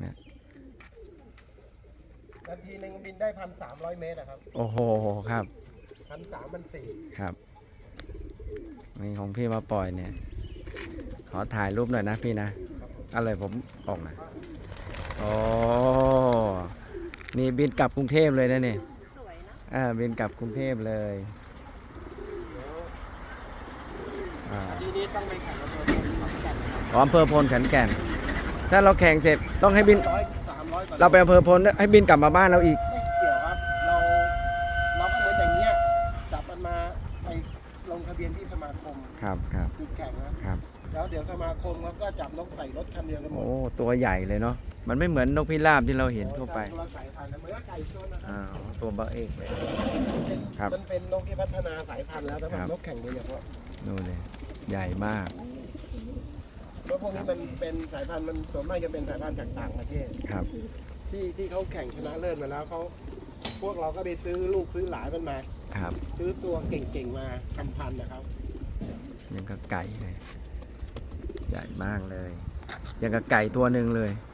เนี่ยนาทีหนึ่งบินได้พันสามร้อยเมตรอะครับโอ้โหครับพันสามพันสี่ครับนี่ของพี่มาปล่อยเนี่ย ขอถ่ายรูปหน่อยนะพี่นะเอะไรผมออกหนะโอ้นี่บินกลับกรุงเทพเลยนะเนี่ยสวยนะอ่าบินกลับกรุงเทพเลยอ่า ทีนี้ต้องไปแข่งกับตัวขอนแก่นครับอ๋ออำเภอพลขันแก่น ถ้าเราแข่งเสร็จต้องให้บินร้อยสามร้อยกว่าเราไปอำเภอพลให้บินกลับมาบ้านเราอีก ไม่เกี่ยวครับ เราเราก็เหมือนอย่างเงี้ยจับมันมาไปลงทะเบียนที่สมาคมครับครับจุดแข่งนะครับแล้วเดี๋ยวสมาคมเขาก็จับนกใส่รถคันเดียวกันหมโอ้ดตัวใหญ่เลยเนาะมันไม่เหมือนนกพิราบที่เราเห็นทั่วไปคนละสายพันธุ์นะเหมือนกับไก่ชนนะครับอ้าวตัวเบาเอกเลย เป็นครับมันเป็นนกที่พัฒนาสายพันธุ์แล้วสำหครัรับบนกแข่งโดยเฉพาะนู่นเลยใหญ่มาก นกพวกนี้มันเป็นสายพันธุ์มันส่วนมากจะเป็นสายพันธุ์จากต่างประเทศครับ ที่ที่เขาแข่งชนะเลิศมาแล้วเขาพวกเราก็ไปซื้อลูกซื้อหลานมันมา ครับซื้อตัวเก่งๆมาทำพันธุ์นะครับยังกับไก่เลย ใหญ่มากเลย ยังกับไก่ตัวหนึ่งเลยค